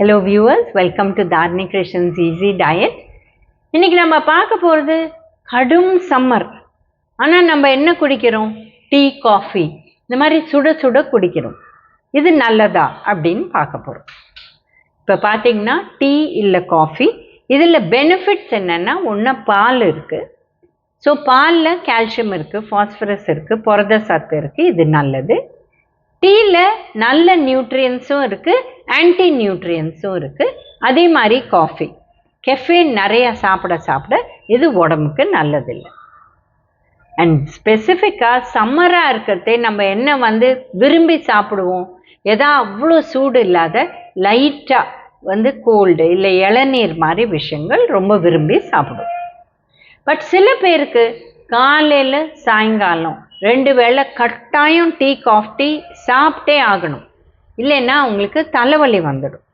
Hello viewers welcome to Tharni Krishnan's easy diet இன்னைக்கு நம்ம பார்க்க போகிறது கடும் சம்மர் ஆனால் நம்ம என்ன குடிக்கிறோம்? டீ காஃபி இந்த மாதிரி சுட சுட குடிக்கிறோம். இது நல்லதா அப்படின்னு பார்க்க போகிறோம் இப்போ பார்த்தீங்கன்னா டீ இல்லை காஃபி இதில் பெனிஃபிட்ஸ் என்னென்னா ஒன்று பால் இருக்குது ஸோ பாலில் கால்சியம் இருக்குது ஃபாஸ்பரஸ் இருக்குது புரத சத்து இருக்குது இது நல்லது. டீயில் நல்ல நியூட்ரியன்ஸும் இருக்குது ஆன்டி நியூட்ரியன்ஸும் இருக்குது அதே மாதிரி காஃபி கெஃபேன் நிறையா சாப்பிட சாப்பிட இது உடம்புக்கு நல்லதில்லை. அண்ட் ஸ்பெசிஃபிக்காக சம்மராக இருக்கிறதே நம்ம என்ன வந்து விரும்பி சாப்பிடுவோம்? எதா அவ்வளோ சூடு இல்லாத லைட்டாக வந்து கோல்டு இல்லை இளநீர் மாதிரி விஷயங்கள் ரொம்ப விரும்பி சாப்பிடுவோம். பட் சில பேருக்கு காலையில் சாயங்காலம் ரெண்டு வேளை கட்டாயம் டீ காஃபி சாப்பிட்டே ஆகணும். இல்லைன்னா அவங்களுக்கு தலைவலி வந்துடும்.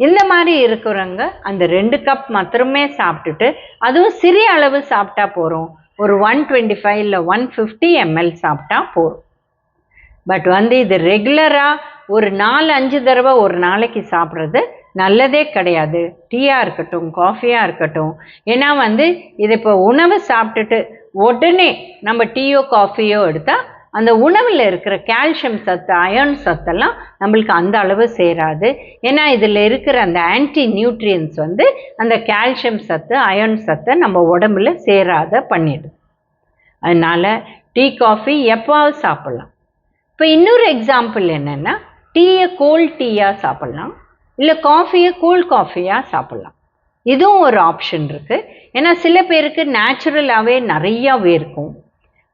இந்த மாதிரி இருக்கிறவங்க அந்த ரெண்டு கப் மாத்திரமே சாப்பிட்டுட்டு அதுவும் சிறிய அளவு சாப்பிட்டா போகிறோம் ஒரு ஒன் டுவெண்ட்டி ஃபைவ் இல்லை ஒன் ஃபிஃப்டி எம்எல் சாப்பிட்டா போதும் பட் வந்து இது ரெகுலராக ஒரு நாலு அஞ்சு தடவை ஒரு நாளைக்கு சாப்பிட்றது நல்லதே கிடையாது. டீயாக இருக்கட்டும் காஃபியாக இருக்கட்டும். ஏன்னா வந்து இது இப்போ உணவு சாப்பிட்டுட்டு உடனே நம்ம டீயோ காஃபியோ எடுத்தால் அந்த உணவில் இருக்கிற கால்சியம் சத்து அயர்ன் சத்தெல்லாம் நம்மளுக்கு அந்த அளவு சேராது. ஏன்னா இதில் இருக்கிற அந்த ஆன்டி நியூட்ரியன்ஸ் வந்து அந்த கால்சியம் சத்து அயர்ன் சத்தை நம்ம உடம்புல சேராத பண்ணிடுது. அதனால் டீ காஃபி எப்போவாவது சாப்பிட்லாம். இப்போ இன்னொரு எக்ஸாம்பிள் என்னென்னா டீயை கோல்ட் டீயாக சாப்பிட்லாம். இல்லை காஃபியை கூல் காஃபியாக சாப்பிட்லாம். இதுவும் ஒரு ஆப்ஷன் இருக்குது ஏன்னா சில பேருக்கு நேச்சுரலாகவே நிறையா வேர்க்கும்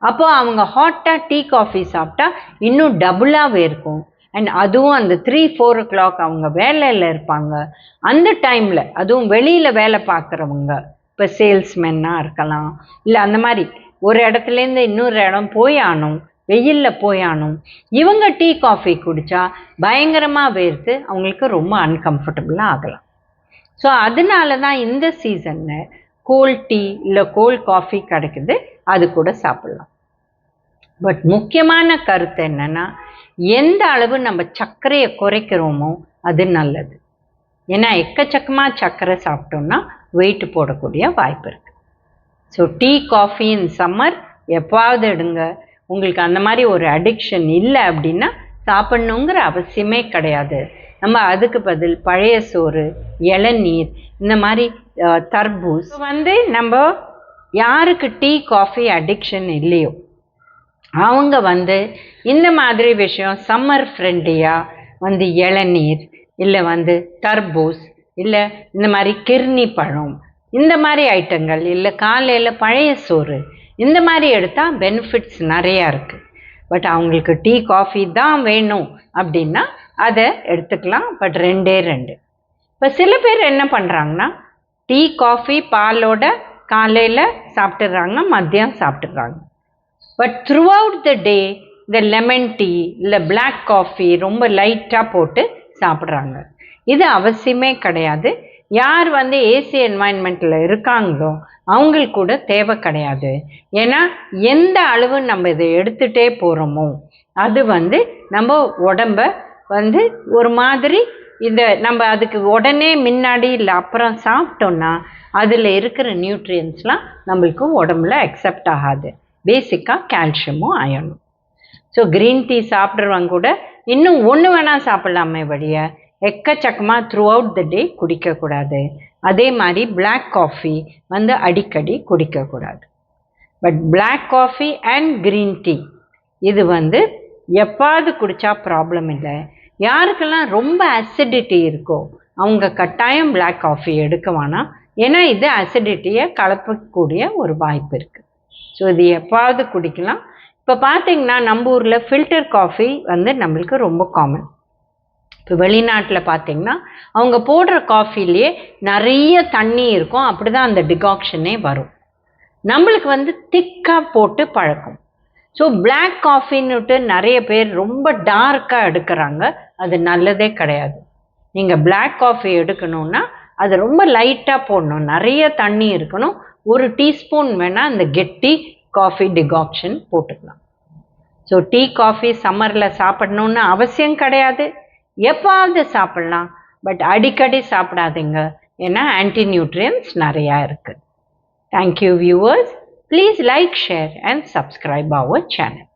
அப்போ அவங்க ஹாட்டாக டீ காஃபி சாப்பிட்டா இன்னும் டபுளாக வேர்க்கும் அண்ட் அதுவும் அந்த த்ரீ ஃபோர் ஓ கிளாக் அவங்க வேலையில் இருப்பாங்க. அந்த டைமில் அதுவும் வெளியில் வேலை பார்க்குறவங்க. இப்போ சேல்ஸ்மென்னாக இருக்கலாம். இல்லை அந்த மாதிரி ஒரு இடத்துலேருந்து இன்னொரு இடம் போய் ஆனும் வெயிலில் போயானும். இவங்க டீ காஃபி குடித்தா பயங்கரமாக வேர்த்து அவங்களுக்கு ரொம்ப அன்கம்ஃபர்டபுளாக ஆகலாம். ஸோ அதனால தான் இந்த சீசனில் கோல்ட் டீ இல்லை கோல்ட் காஃபி கிடைக்குது அது கூட சாப்பிட்லாம். பட் முக்கியமான கருத்து என்னென்னா எந்த அளவு நம்ம சர்க்கரையை குறைக்கிறோமோ அது நல்லது. ஏன்னா எக்கச்சக்கமாக சர்க்கரை சாப்பிட்டோம்னா வெயிட் போடக்கூடிய வாய்ப்பு இருக்குது so tea coffee in summer எப்பாவது எடுங்க. உங்களுக்கு அந்த மாதிரி ஒரு அடிக்ஷன் இல்லை அப்படின்னா சாப்பிட்ணுங்கிற அவசியமே கிடையாது. நம்ம அதுக்கு பதில் பழைய சோறு இளநீர் இந்த மாதிரி தர்பூஸ். வந்து நம்ம யாருக்கு டீ காஃபி அடிக்ஷன் இல்லையோ அவங்க வந்து இந்த மாதிரி விஷயம் சம்மர் ஃப்ரெண்ட்லியாக வந்து இளநீர் இல்லை வந்து தர்பூஸ் இல்லை இந்த மாதிரி கிர்னி பழம் இந்த மாதிரி ஐட்டங்கள் இல்லை காலையில் பழைய சோறு இந்த மாதிரி எடுத்தால் பெனிஃபிட்ஸ் நிறையா இருக்குது பட் அவங்களுக்கு டீ காஃபி தான் வேணும் அப்படின்னா அதை எடுத்துக்கலாம். பட் ரெண்டே ரெண்டு. இப்போ சில பேர் என்ன பண்ணுறாங்கன்னா டீ காஃபி பாலோட காலையில் சாப்பிட்டுறாங்க மதியம் சாப்பிட்டுறாங்க but throughout the day இந்த லெமன் டீ இல்லை பிளாக் காஃபி ரொம்ப லைட்டாக போட்டு சாப்பிட்றாங்க. இது அவசியமே கிடையாது. யார் வந்து ஏசி என்வாயன்மெண்ட்டில் இருக்காங்களோ அவங்களுக்கு கூட தேவை கிடையாது. ஏன்னா எந்த அளவு நம்ம இதை எடுத்துகிட்டே போகிறோமோ அது வந்து நம்ம உடம்ப வந்து ஒரு மாதிரி இந்த நம்ம அதுக்கு உடனே முன்னாடி இல்லை அப்புறம் சாப்பிட்டோம்னா அதில் இருக்கிற நியூட்ரியன்ஸ்லாம் நம்மளுக்கு உடம்புல அக்செப்ட் ஆகாது. பேசிக்காக கால்சியமும் அயனும் ஸோ க்ரீன் டீ சாப்பிட்றவங்க கூட இன்னும் ஒன்று வேணால் சாப்பிட்லாமே வழிய எக்கச்சக்கமாக த்ரூ அவுட் த டே குடிக்கக்கூடாது. அதே மாதிரி பிளாக் காஃபி வந்து அடிக்கடி குடிக்கக்கூடாது. But black coffee and green tea இது வந்து எப்பாவது குடித்தா ப்ராப்ளம் இல்லை. யாருக்கெல்லாம் ரொம்ப அசிடிட்டி இருக்கோ அவங்க கட்டாயம் பிளாக் காஃபி எடுக்க வேணாம். ஏன்னா இது அசிடிட்டியை கலப்பக்கூடிய ஒரு வாய்ப்பு இருக்குது ஸோ இது எப்பாவது குடிக்கலாம். இப்போ பார்த்தீங்கன்னா நம்ம ஊரில் ஃபில்டர் காஃபி வந்து நம்மளுக்கு ரொம்ப காமன் இப்போ வெளிநாட்டில் பார்த்தீங்கன்னா அவங்க போடுற காஃபிலேயே நிறைய தண்ணி இருக்கும். அப்படி தான் அந்த டிகாக்ஷனே வரும். நம்மளுக்கு வந்து திக்காக போட்டு பழக்கம். ஸோ பிளாக் காஃபின்னுட்டு நிறைய பேர் ரொம்ப டார்க்காக எடுக்கிறாங்க. அது நல்லதே கிடையாது. நீங்கள் பிளாக் காஃபி எடுக்கணுன்னா அது ரொம்ப லைட்டாக போடணும். நிறைய தண்ணி இருக்கணும். ஒரு டீஸ்பூன் வேணால் அந்த கெட்டி காஃபி டிகாக்ஷன் போட்டுக்கலாம். ஸோ டீ காஃபி சம்மரில் சாப்பிடணுன்னு அவசியம் கிடையாது. எப்பாவது சாப்பிட்லாம். பட் அடிக்கடி சாப்பிடாதீங்க. ஏன்னா ஆன்டி நியூட்ரியன்ஸ் நிறையா இருக்குது thank you viewers please like share and subscribe our channel